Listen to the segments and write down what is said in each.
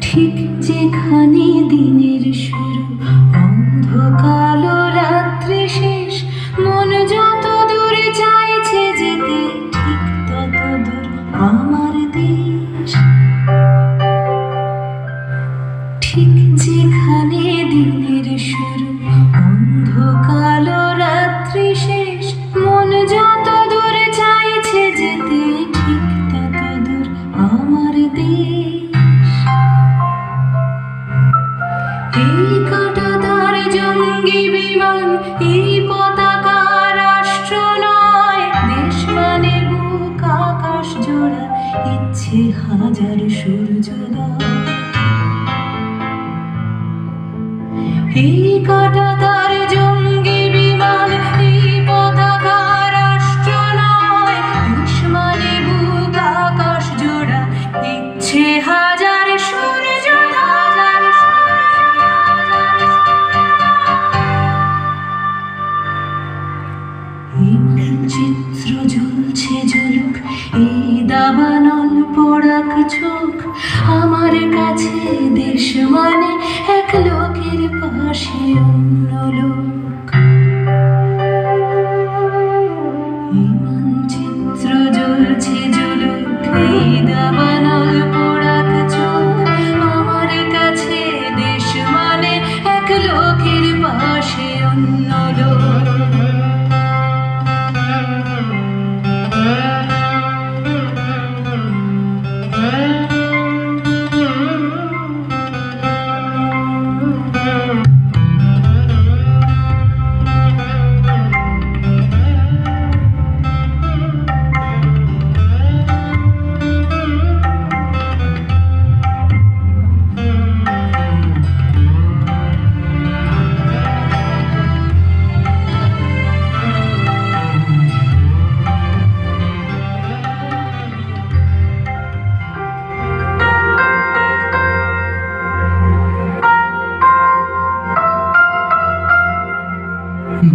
ঠিক যেখানে দিনের শুরু অন্ধকালো রাত্রি শেষ। মন যত দূর চাইছে যেতে, ঠিক তত দূর আমার দেশ। ঠিক যেখানে দিনের শুরু চিত্র জ্বলছে ঝুলুক এই দাবানল পড়াক চোখ আমার কাছে দেশ লোকের অন্য লোক এই মানচিত্র জ্বলছে ঝুলুক এই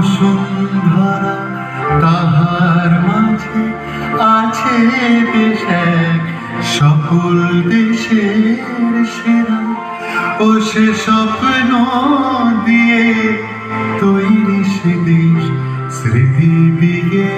বসুন্ধরা, তাহার মাঝে আছে দেশ এক সকল দেশের সেরা। ও সে স্বপ্ন দিয়ে তৈরি সে দেশ, স্মৃতি দিয়ে